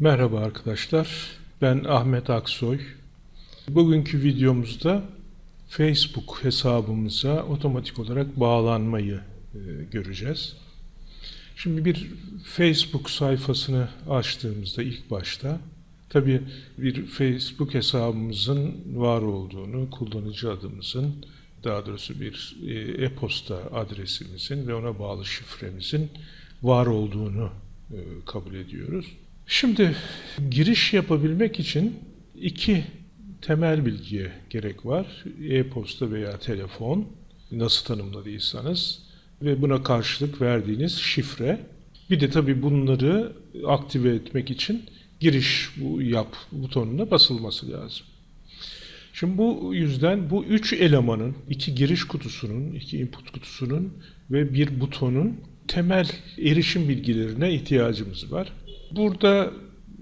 Merhaba arkadaşlar, ben Ahmet Aksoy. Bugünkü videomuzda Facebook hesabımıza otomatik olarak bağlanmayı e, göreceğiz. Şimdi bir Facebook sayfasını açtığımızda ilk başta tabii bir Facebook hesabımızın var olduğunu, kullanıcı adımızın, daha doğrusu bir e, e-posta adresimizin ve ona bağlı şifremizin var olduğunu e, kabul ediyoruz. Şimdi giriş yapabilmek için iki temel bilgiye gerek var. E-posta veya telefon nasıl tanımladıysanız ve buna karşılık verdiğiniz şifre. Bir de tabii bunları aktive etmek için giriş bu yap butonuna basılması lazım. Şimdi bu yüzden bu üç elemanın, iki giriş kutusunun, iki input kutusunun ve bir butonun temel erişim bilgilerine ihtiyacımız var. Burada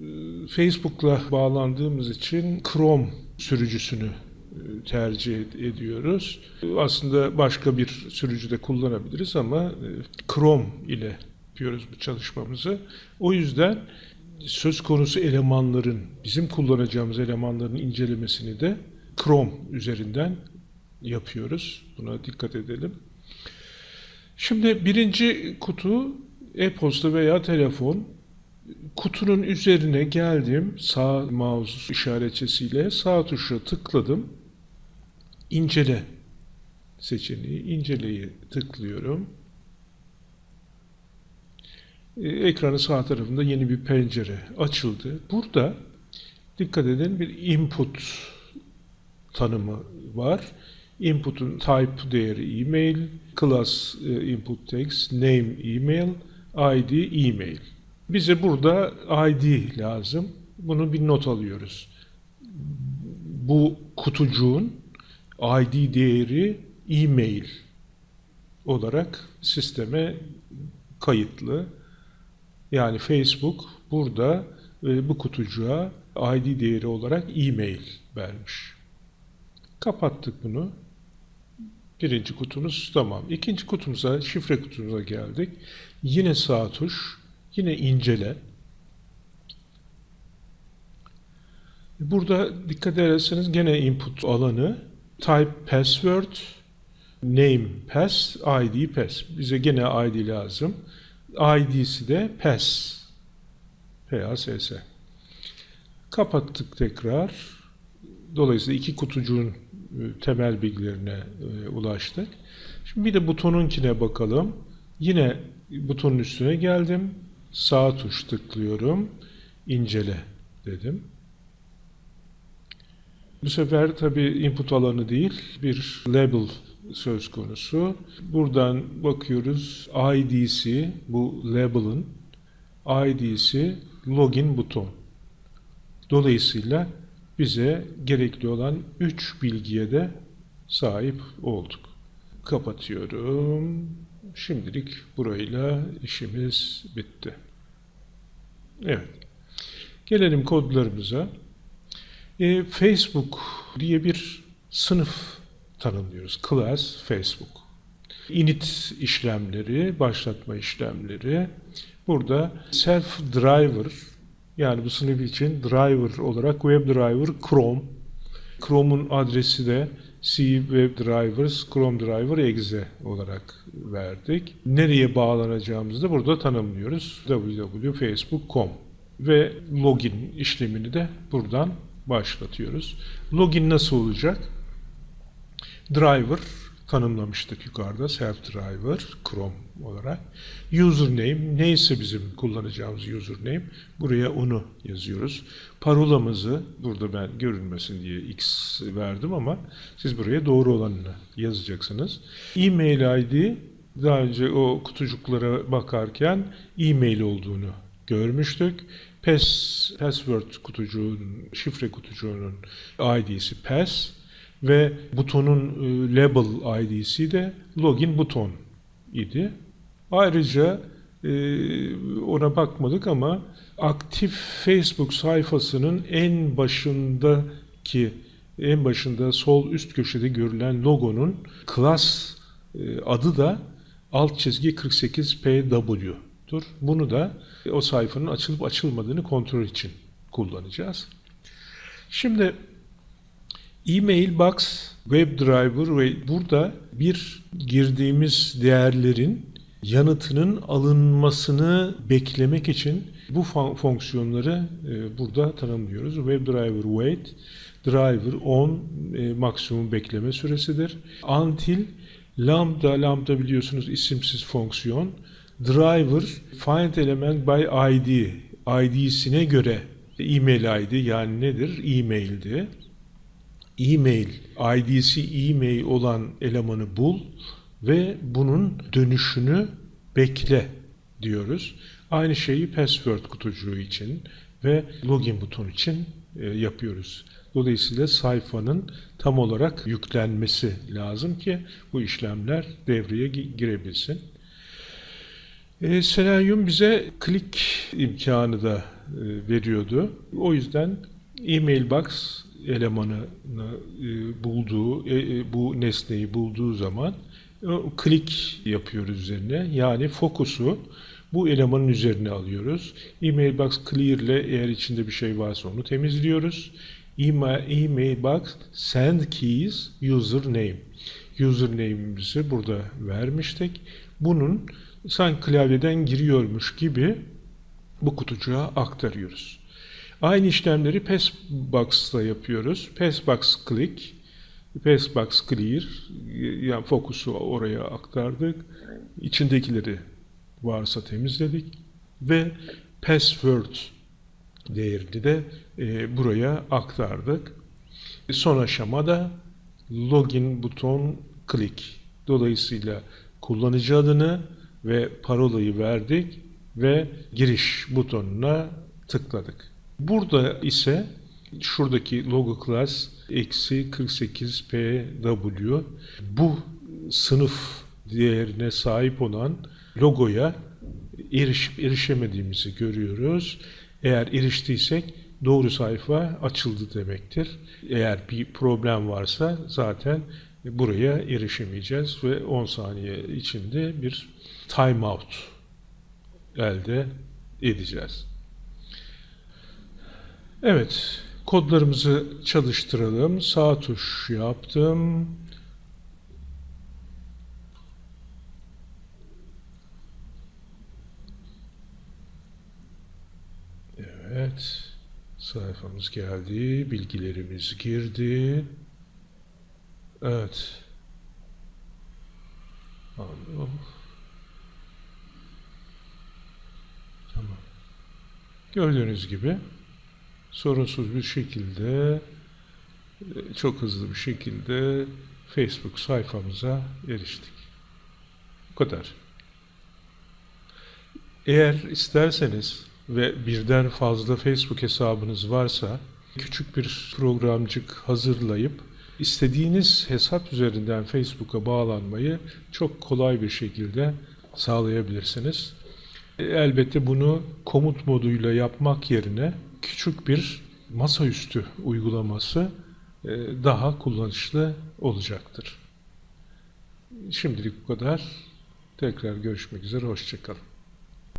e, Facebook'la bağlandığımız için Chrome sürücüsünü e, tercih ed- ediyoruz. Aslında başka bir sürücü de kullanabiliriz ama e, Chrome ile yapıyoruz bu çalışmamızı. O yüzden söz konusu elemanların, bizim kullanacağımız elemanların incelemesini de Chrome üzerinden yapıyoruz. Buna dikkat edelim. Şimdi birinci kutu e-posta veya telefon. Kutunun üzerine geldim. Sağ mouse işaretçisiyle sağ tuşa tıkladım. İncele seçeneği. İnceleyi tıklıyorum. E, Ekranın sağ tarafında yeni bir pencere açıldı. Burada dikkat edin bir input tanımı var. Input'un type değeri email, class e, input text, name email, id email. Bize burada id lazım. Bunu bir not alıyoruz. Bu kutucuğun id değeri email olarak sisteme kayıtlı. Yani Facebook burada e, bu kutucuğa id değeri olarak e-mail vermiş. Kapattık bunu. Birinci kutumuz tamam. İkinci kutumuza, şifre kutumuza geldik. Yine sağ tuş, yine incele. Burada dikkat ederseniz gene input alanı type password, name pass, id pass. Bize gene id lazım. ID'si de pass. P-A-S-S. Kapattık tekrar. Dolayısıyla iki kutucuğun e, temel bilgilerine e, ulaştık. Şimdi bir de butonunkine bakalım. Yine butonun üstüne geldim. Sağ tuş tıklıyorum. İncele dedim. Bu sefer tabii input alanı değil, bir label söz konusu. Buradan bakıyoruz ID'si, bu label'ın ID'si login buton. Dolayısıyla bize gerekli olan 3 bilgiye de sahip olduk. Kapatıyorum. Şimdilik burayla işimiz bitti. Evet. Gelelim kodlarımıza. E, Facebook diye bir sınıf tanımlıyoruz. Class Facebook. Init işlemleri, başlatma işlemleri. Burada self driver yani bu sınıf için driver olarak web driver Chrome. Chrome'un adresi de C Web Drivers, Chrome Driver Exe olarak verdik. Nereye bağlanacağımızı da burada tanımlıyoruz. www.facebook.com ve login işlemini de buradan başlatıyoruz. Login nasıl olacak? Driver tanımlamıştık yukarıda. Self driver Chrome olarak. Username neyse bizim kullanacağımız username buraya onu yazıyoruz. Parolamızı burada ben görünmesin diye X verdim ama siz buraya doğru olanını yazacaksınız. E-mail ID daha önce o kutucuklara bakarken e-mail olduğunu görmüştük. Pass, password kutucuğunun, şifre kutucuğunun ID'si pass ve butonun e, label ID'si de login buton idi. Ayrıca e, ona bakmadık ama aktif Facebook sayfasının en başındaki en başında sol üst köşede görülen logonun class e, adı da alt çizgi 48pw komuttur. Bunu da o sayfanın açılıp açılmadığını kontrol için kullanacağız. Şimdi e-mail box, WebDriver ve burada bir girdiğimiz değerlerin yanıtının alınmasını beklemek için bu fon- fonksiyonları e, burada tanımlıyoruz. WebDriver wait, driver on e, maksimum bekleme süresidir. Until lambda, lambda biliyorsunuz isimsiz fonksiyon. Driver find element by ID, ID'sine göre e-mail ID yani nedir? E-mail'di e-mail, ID'si e-mail olan elemanı bul ve bunun dönüşünü bekle diyoruz. Aynı şeyi password kutucuğu için ve login butonu için e, yapıyoruz. Dolayısıyla sayfanın tam olarak yüklenmesi lazım ki bu işlemler devreye gi- girebilsin. E, Selenium bize klik imkanı da e, veriyordu. O yüzden e-mail box elemanını e, bulduğu, e, e, bu nesneyi bulduğu zaman klik yapıyoruz üzerine. Yani fokusu bu elemanın üzerine alıyoruz. E-mail box clear ile eğer içinde bir şey varsa onu temizliyoruz. E-mail box send keys username. Username'imizi burada vermiştik. Bunun sanki klavyeden giriyormuş gibi bu kutucuğa aktarıyoruz. Aynı işlemleri Passbox'ta yapıyoruz. Passbox click, Passbox clear, yani fokusu oraya aktardık. İçindekileri varsa temizledik ve password değerini de e, buraya aktardık. Son aşamada login buton click. Dolayısıyla kullanıcı adını ve parolayı verdik ve giriş butonuna tıkladık. Burada ise şuradaki logo class eksi 48 pw bu sınıf değerine sahip olan logoya erişip erişemediğimizi görüyoruz. Eğer eriştiysek doğru sayfa açıldı demektir. Eğer bir problem varsa zaten buraya erişemeyeceğiz ve 10 saniye içinde bir timeout elde edeceğiz. Evet, kodlarımızı çalıştıralım. Sağ tuş yaptım. Evet, sayfamız geldi, bilgilerimiz girdi. Evet. Anladım. Tamam. Gördüğünüz gibi sorunsuz bir şekilde e, çok hızlı bir şekilde Facebook sayfamıza eriştik. Bu kadar. Eğer isterseniz ve birden fazla Facebook hesabınız varsa küçük bir programcık hazırlayıp istediğiniz hesap üzerinden Facebook'a bağlanmayı çok kolay bir şekilde sağlayabilirsiniz. E, Elbette bunu komut moduyla yapmak yerine küçük bir masaüstü uygulaması e, daha kullanışlı olacaktır. Şimdilik bu kadar. Tekrar görüşmek üzere, hoşçakalın.